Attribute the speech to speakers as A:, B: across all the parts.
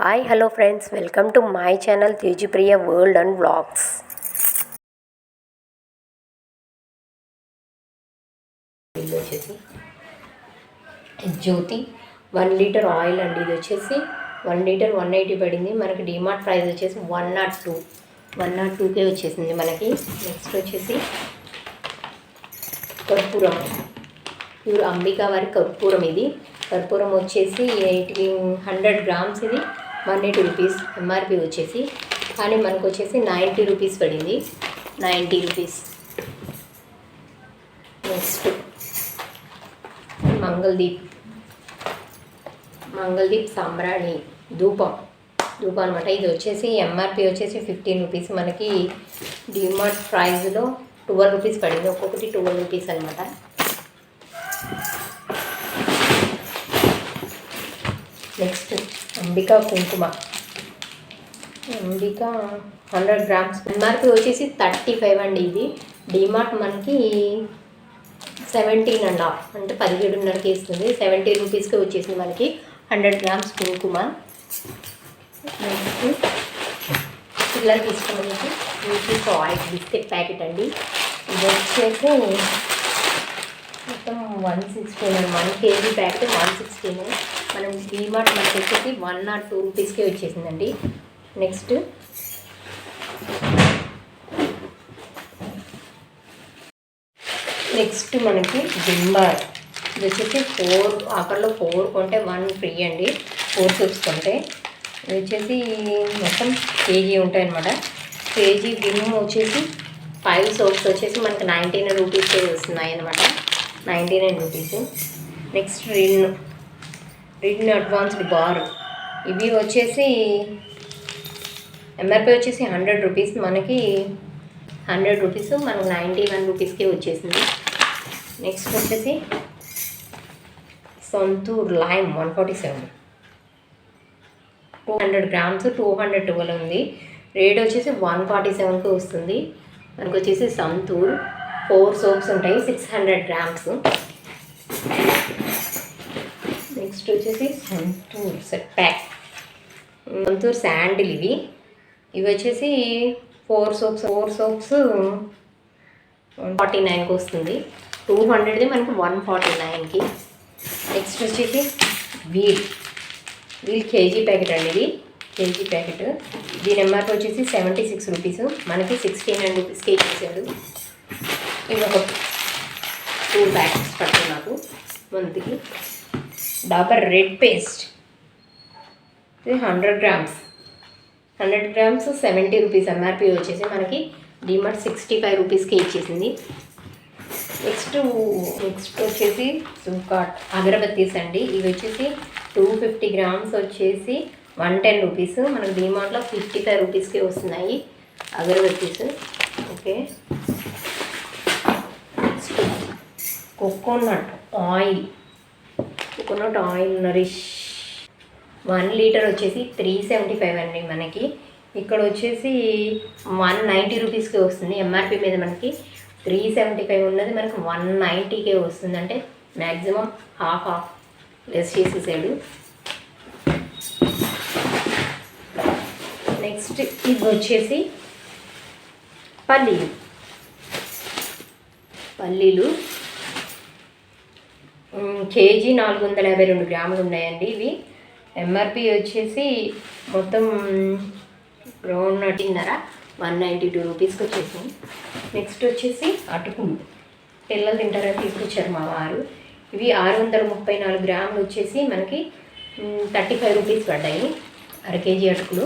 A: Hi hello friends welcome to my channel Tejapriya world and vlogs ఇది వచ్చేసి Jyothi. One litre oil అండి. ఇది వచ్చేసి వన్ లీటర్ వన్ ఎయిటీ పడింది. మనకి డిమార్ట్ ప్రైస్ వచ్చేసి one nought two one nought టూకే వచ్చేసింది మనకి. నెక్స్ట్ వచ్చేసి కర్పూరం. ప్యూర్ అంబికా వారి కర్పూరం ఇది. కర్పూరం వచ్చేసి ఎయిటీ హండ్రెడ్ గ్రామ్స్ ఇది. వన్ ఎయిటీ రూపీస్ ఎంఆర్పి వచ్చేసి. కానీ మనకు వచ్చేసి నైంటీ రూపీస్ పడింది. Ninety rupees. Next. Mangaldeep. Mangaldeep సాంబ్రాణి ధూపం. ధూపం అనమాట ఇది వచ్చేసి ఎంఆర్పి వచ్చేసి ఫిఫ్టీన్ రూపీస్. మనకి డిమార్ట్ ప్రైస్లో ట్వెల్వ్ రూపీస్ పడింది. ఒక్కొక్కటి ట్వెల్వ్ రూపీస్ అనమాట నెక్స్ట్ అంబికా కుంకుమ. Ambika hundred grams. ఎంఆర్పి వచ్చేసి థర్టీ ఫైవ్ అండి ఇది. డిమార్ట్ మనకి సెవెంటీన్ అండ్ హాఫ్. అంటే పదిహేడున్నరకి ఇస్తుంది సెవెంటీ రూపీస్కి వచ్చేసింది మనకి హండ్రెడ్ గ్రామ్స్ కుంకుమ. నెక్స్ట్ పిల్లలు తీసుకున్నది ఆయిల్ బిస్కెట్ ప్యాకెట్ అండి. ఇది వచ్చేసి మొత్తం one sixteen one KG packet one sixteen మనం డీమార్ట్ మనకి వచ్చేసి వన్ నాట్ టూ రూపీస్కే వచ్చేసిందండి. నెక్స్ట్ నెక్స్ట్ మనకి జింబార్ ఇది వచ్చేసి ఫోర్ ఆఫర్లో ఫోర్ కొంటే వన్ ఫ్రీ అండి. ఫోర్ సూప్స్ కొంటే. ఇది వచ్చేసి మొత్తం కేజీ ఉంటాయన్నమాట. కేజీ విమ్ వచ్చేసి ఫైవ్ సోప్స్ వచ్చేసి మనకి నైన్టీన్ నైన్ రూపీస్కే వస్తున్నాయి అనమాట ninety nine rupees. Next Rin Rin advanced bar. ఇవి వచ్చేసి ఎంఆర్పి వచ్చేసి హండ్రెడ్ రూపీస్. మనకి హండ్రెడ్ రూపీస్ మనకు నైంటీ వన్ రూపీస్కే వచ్చేసింది. నెక్స్ట్ వచ్చేసి Santoor lime one forty seven. Two hundred grams two hundred twelve ఉంది. రేట్ వచ్చేసి వన్ ఫార్టీ సెవెన్కి వస్తుంది. మనకు వచ్చేసి సంతూర్. ఫోర్ సోప్స్ ఉంటాయి సిక్స్ హండ్రెడ్ గ్రామ్స్ నెక్స్ట్ వచ్చేసి Santoor set pack Santoor sandal ఇవి. ఇవి వచ్చేసి four soaps four soaps forty నైన్కి వస్తుంది. టూ హండ్రెడ్ది మనకి వన్ ఫార్టీ నైన్కి నెక్స్ట్ వచ్చేసి వీల్. వీల్ కేజీ ప్యాకెట్ అండి ఇది. KG packet. దీని ఎంఆర్పి వచ్చేసి సెవెంటీ సిక్స్ రూపీస్ మనకి సిక్స్టీ నైన్ రూపీస్కి ఇచ్చేసాడు ఇది ఒక టూ ప్యాకెట్స్ పడుతుంది నాకు మంత్కి డాబర్ రెడ్ పేస్ట్. ఇది hundred grams hundred grams seventy rupees MRP వచ్చేసి మనకి డిమార్ట్ సిక్స్టీ ఫైవ్ రూపీస్కి ఇచ్చేసింది. నెక్స్ట్ నెక్స్ట్ వచ్చేసి సుకాట్ అగరబత్తీస్ అండి. ఇవి వచ్చేసి టూ ఫిఫ్టీ గ్రామ్స్ వచ్చేసి వన్ టెన్ రూపీస్ మనకు డిమార్ట్లో ఫిఫ్టీ ఫైవ్ రూపీస్కి వస్తున్నాయి agarbattis. Okay next coconut oil. Coconut oil Nourish. One litre వచ్చేసి త్రీ సెవెంటీ ఫైవ్ అండి మనకి. ఇక్కడ వచ్చేసి వన్ నైంటీ రూపీస్కి వస్తుంది. ఎంఆర్పి మీద మనకి త్రీ సెవెంటీ ఫైవ్ ఉన్నది. మనకి వన్ నైంటీకే వస్తుంది. అంటే మ్యాక్సిమం హాఫ్ హాఫ్ లెస్ చేసేసాడు నెక్స్ట్ ఇది వచ్చేసి పల్లీలు. పల్లీలు. కేజీ నాలుగు వందల యాభై రెండు గ్రాములు ఉన్నాయండి ఇవి ఎంఆర్పి వచ్చేసి మొత్తం రౌండ్ నటిన్నర వన్ నైంటీ టూ రూపీస్కి వచ్చేసింది. నెక్స్ట్ వచ్చేసి అటుకులు. పిల్లలు తింటారని తీసుకొచ్చారు మా వారు. ఇవి ఆరు వందల ముప్పై నాలుగు గ్రాములు వచ్చేసి మనకి థర్టీ ఫైవ్ రూపీస్ పడ్డాయి. అర కేజీ అటుకులు.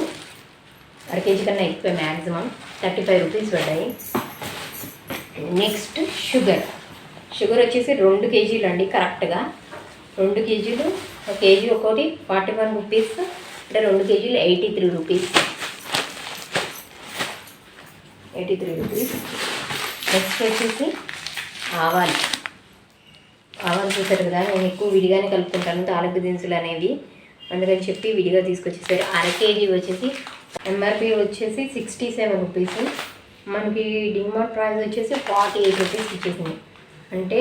A: అర కేజీ కన్నా ఎక్కువ మ్యాక్సిమం థర్టీ ఫైవ్ రూపీస్ పడ్డాయి. Next sugar. షుగర్ వచ్చేసి రెండు కేజీలు అండి కరెక్ట్గా. రెండు కేజీలు ఒక కేజీ ఒక్కోటి ఫార్టీ వన్ రూపీస్ అంటే రెండు కేజీలు eighty three rupees. Eighty three rupees. Next వచ్చేసి ఆవాలు. ఆవాలు చూసారు కదా నేను ఎక్కువ విడిగానే కలుపుకుంటాను తాలూకు దినుసులు అనేవి. అందుకని చెప్పి విడిగా తీసుకొచ్చేసారు. అర కేజీ వచ్చేసి ఎంఆర్పి వచ్చేసి సిక్స్టీ సెవెన్ రూపీస్. మనకి డిమార్ట్ ప్రైస్ వచ్చేసి ఫార్టీ ఎయిట్ రూపీస్ ఇచ్చేసింది. అంటే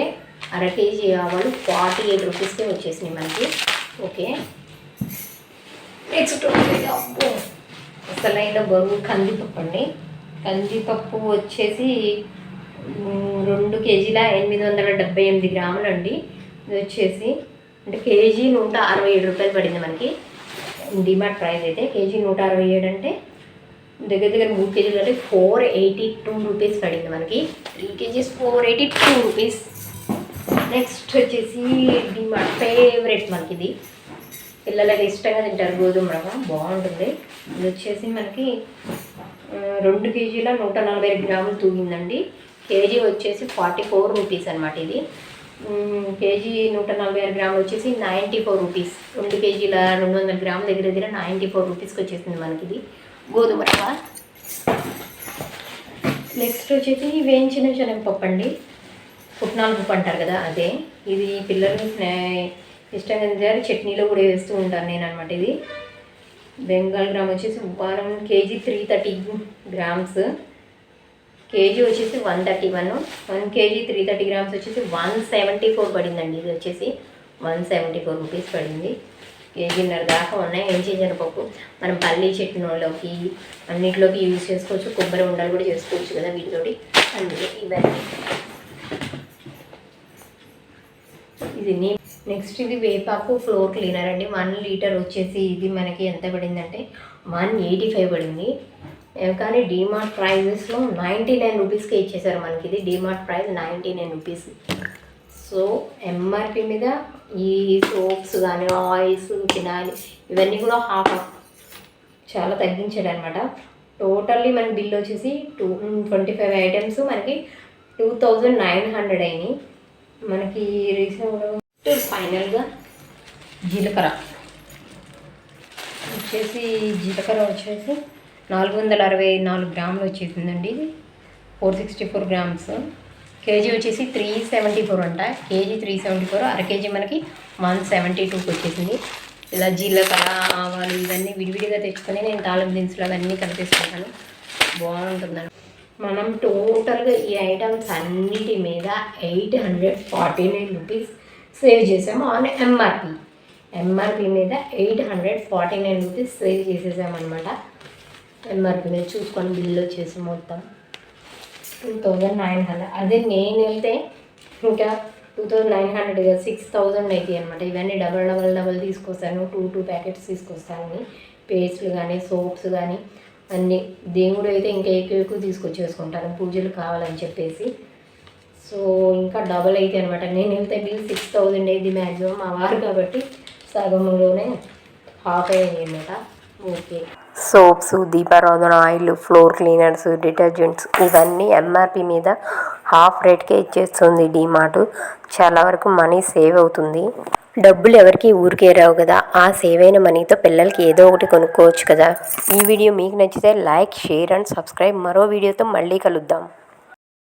A: అర కేజీ ఆవాలు ఫార్టీ ఎయిట్ రూపీస్కే వచ్చేసినాయి మనకి. ఓకే. నెక్స్ట్ అబ్బో అసలైన బరువు కందిపప్పు అండి కందిపప్పు వచ్చేసి రెండు కేజీల ఎనిమిది వందల డెబ్బై ఎనిమిది గ్రాములు అండి ఇది వచ్చేసి అంటే కేజీ నూట అరవై ఏడు రూపాయలు పడింది మనకి. డిమార్ట్ ప్రైస్ అయితే కేజీ నూట అరవై ఏడు అంటే దగ్గర దగ్గర మూడు కేజీలు అంటే ఫోర్ ఎయిటీ టూ రూపీస్ పడింది మనకి. Three KGs four eighty two rupees next వచ్చేసి మా ఫేవరెట్ మనకి ఇది పిల్లలకి ఇష్టంగా తింటారు గోధుమ రవ్వ. బాగుంటుంది. ఇది వచ్చేసి మనకి రెండు కేజీల నూట నలభై ఐదు గ్రాములు తూగిందండి. కేజీ వచ్చేసి ఫార్టీ ఫోర్ రూపీస్ అనమాట ఇది కేజీ నూట నలభై ఆరు గ్రాములు వచ్చేసి నైంటీ ఫోర్ రూపీస్ రెండు కేజీల రెండు వందల గ్రాముల దగ్గర దగ్గర నైంటీ ఫోర్ రూపీస్కి వచ్చేసింది మనకి ఇది గోధుమ రవ్వ. నెక్స్ట్ వచ్చేసి వేయించిన శనగపప్పు అండి. పుట్నాల పప్పు అంటారు కదా అదే. ఇది పిల్లలు ఇష్టంగా తింటారు. చట్నీలో కూడా వేస్తూ ఉంటాను నేను అనమాట ఇది. బెంగాల్ గ్రామ్ వచ్చేసి one KG three thirty grams. KG వచ్చేసి one thirty one. One KG three thirty grams వచ్చేసి వన్ సెవెంటీ ఫోర్ పడిందండి. ఇది వచ్చేసి వన్ సెవెంటీ ఫోర్ రూపీస్ పడింది. కేజీన్నర దాకా ఉన్నాయి. ఏం చేసిన పప్పు? మనం పల్లీ చట్నీలోకి అన్నిటిలోకి యూజ్ చేసుకోవచ్చు. కొబ్బరి ఉండలు కూడా చేసుకోవచ్చు కదా వీటితోటి. అందుకే ఇవన్నీ. ఇది నెక్స్ట్ ఇది వేపాకు ఫ్లోర్ క్లీనర్ అండి. వన్ లీటర్ వచ్చేసి ఇది మనకి ఎంత పడిందంటే వన్ ఎయిటీ ఫైవ్ పడింది కానీ డిమార్ట్ ప్రైజెస్లో నైంటీ నైన్ రూపీస్కి ఇచ్చేసారు మనకి ఇది. DMart price ninety nine rupees so MRP మీద ఈ సోప్స్ కానీ ఆయిల్స్ ఫినాయిల్ ఇవన్నీ కూడా హాఫ్ ఆఫ్ చాలా తగ్గించాడు అనమాట టోటల్లీ మన బిల్ వచ్చేసి టూ ట్వంటీ ఫైవ్ ఐటమ్స్ మనకి టూ థౌజండ్ నైన్ హండ్రెడ్ అయినాయి. మనకి రీసెంట్ ఫైనల్గా జీలకర్ర. వచ్చేసి జీలకర్ర వచ్చేసి నాలుగు వందల అరవై నాలుగు గ్రాములు వచ్చేసిందండి ఇది. Four sixty four grams KG వచ్చేసి త్రీ సెవెంటీ ఫోర్ అంట. కేజీ త్రీ సెవెంటీ ఫోర్ అర కేజీ మనకి వన్ సెవెంటీ టూకి వచ్చేసింది. ఇలా జీలకర్ర ఆవాలు ఇవన్నీ విడివిడిగా తెచ్చుకొని నేను తాళం దినుసులు అవన్నీ కలిపేసుకుంటాను. బాగుంటుందండి. మనం టోటల్గా ఈ ఐటమ్స్ అన్నిటి మీద eight hundred forty nine rupees save చేసాము ఆన్ ఎంఆర్పి ఎంఆర్పి మీద eight hundred forty nine rupees save చేసేసామన్నమాట. MRP మీద చూసుకొని బిల్ వచ్చేసి మొత్తం టూ థౌజండ్ నైన్ హండ్రెడ్ అదే నేను వెళ్తే ఇంకా two thousand nine hundred six thousand అవుతాయి అనమాట ఇవన్నీ డబల్ డబల్ డబల్ తీసుకొస్తాను. టూ టూ ప్యాకెట్స్ తీసుకొస్తాను. పేస్ట్లు కానీ సోప్స్ కానీ అన్నీ. దేవుడు అయితే ఇంకా ఎక్కువ ఎక్కువ తీసుకొచ్చేసుకుంటాను. పూజలు కావాలని చెప్పేసి. సో ఇంకా డబల్ అయితే అనమాట నేను వెళ్తే బిల్ సిక్స్ థౌజండ్ అయింది మ్యాక్సిమం మా వారు కాబట్టి సగంలోనే హాఫ్ అయ్యింది అనమాట ఓకే
B: సోప్స్ దీపారాధన ఆయిల్ ఫ్లోర్ క్లీనర్స్ డిటర్జెంట్స్ ఇవన్నీ ఎంఆర్పి మీద హాఫ్ రేట్కే ఇచ్చేస్తుంది డీమార్ట్ చాలా వరకు మనీ సేవ్ అవుతుంది. డబ్బులు ఎవరికి ఊరికే రావు కదా. ఆ సేవ్ అయిన మనీతో పిల్లలకి ఏదో ఒకటి కొనుక్కోవచ్చు కదా. ఈ వీడియో మీకు నచ్చితే లైక్ షేర్ అండ్ సబ్స్క్రైబ్. మరో వీడియోతో మళ్ళీ కలుద్దాం.